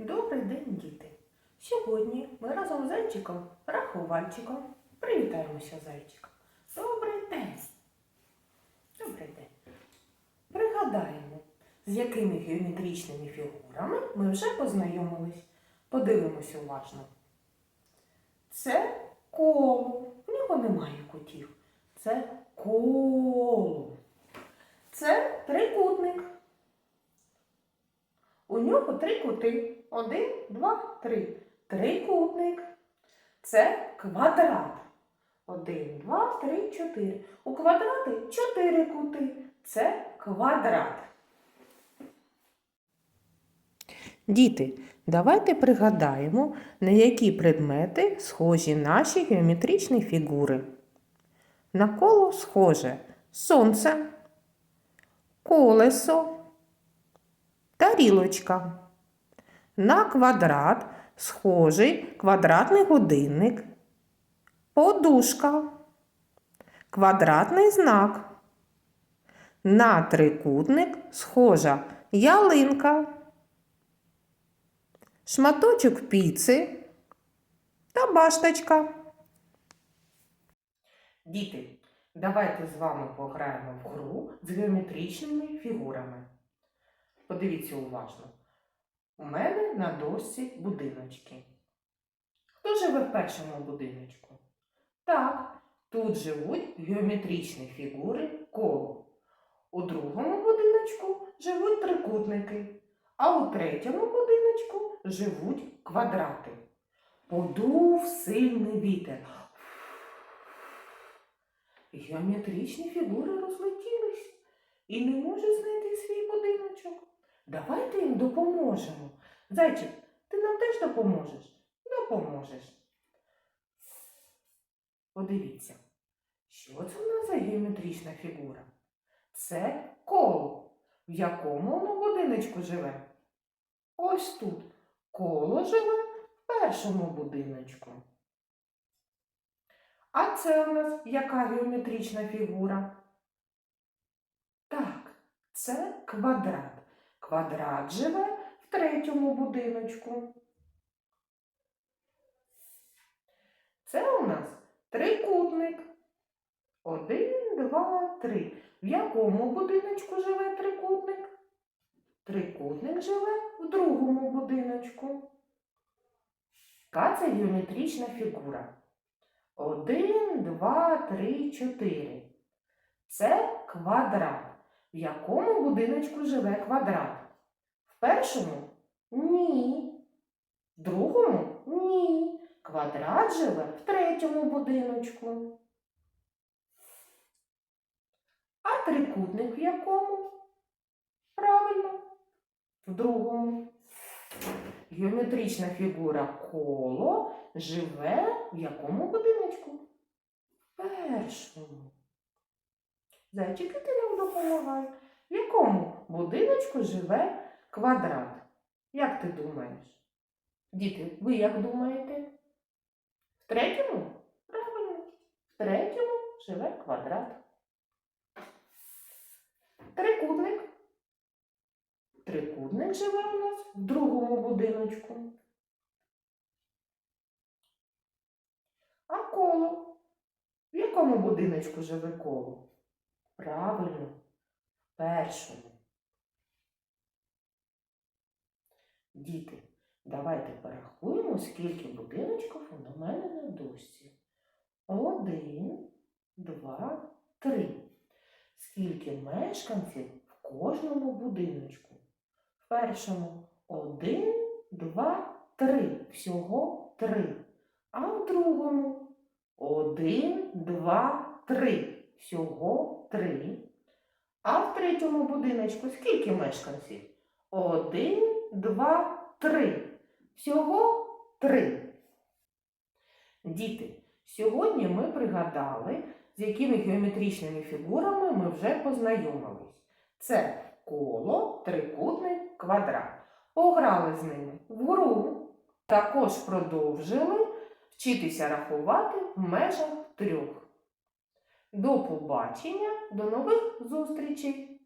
Добрий день, діти! Сьогодні ми разом з зайчиком, рахувальчиком, привітаємося зайчика. Добрий день! Добрий день! Пригадаємо, з якими геометричними фігурами ми вже познайомились. Подивимось уважно. Це коло. В нього немає кутів. Це коло. Це трикутник. У нього три кути. Один, два, три. Трикутник. Це квадрат. Один, два, три, чотири. У квадрати чотири кути. Це квадрат. Діти, давайте пригадаємо, на які предмети схожі наші геометричні фігури. На коло схоже сонце, колесо, тарілочка. На квадрат схожий квадратний годинник, подушка, квадратний знак. На трикутник схожа ялинка, шматочок піци та башточка. Діти, давайте з вами пограємо в гру з геометричними фігурами. Подивіться уважно. У мене на дошці будиночки. Хто живе в першому будиночку? Так, тут живуть геометричні фігури коло. У другому будиночку живуть трикутники, а у третьому будиночку живуть квадрати. Подув сильний вітер. Геометричні фігури розлетілись і не може знайти свій будиночок. Давайте їм допоможемо. Зайчик, ти нам теж допоможеш? Допоможеш. Подивіться, що це в нас за геометрична фігура? Це коло. В якому воно будиночку живе? Ось тут. Коло живе в першому будиночку. А це у нас яка геометрична фігура? Так, це квадрат. Квадрат живе в третьому будиночку. Це у нас трикутник. Один, два, три. В якому будиночку живе трикутник? Трикутник живе в другому будиночку. Яка це геометрична фігура? Один, два, три, чотири. Це квадрат. В якому будиночку живе квадрат? Першому ні. В другому ні. Квадрат живе в третьому будиночку. А трикутник в якому? Правильно, в другому. Геометрична фігура коло живе в якому будиночку? В першому. Зайчики, ти нам допомагай. В якому будиночку живе квадрат? Як ти думаєш? Діти, ви як думаєте? В третьому? Правильно. В третьому живе квадрат. Трикутник. Трикутник живе у нас в другому будиночку. А коло? В якому будиночку живе коло? Правильно, в першому. Діти, давайте порахуємо, скільки будиночків у мене на дошці. Один, два, три. Скільки мешканців в кожному будиночку? В першому один, два, три. Всього три. А в другому один, два, три. Всього три. А в третьому будиночку скільки мешканців? Один, два, три. Всього три. Діти, сьогодні ми пригадали, з якими геометричними фігурами ми вже познайомились. Це коло, трикутник, квадрат. Пограли з ними в гру. Також продовжили вчитися рахувати в межах трьох. До побачення, до нових зустрічей!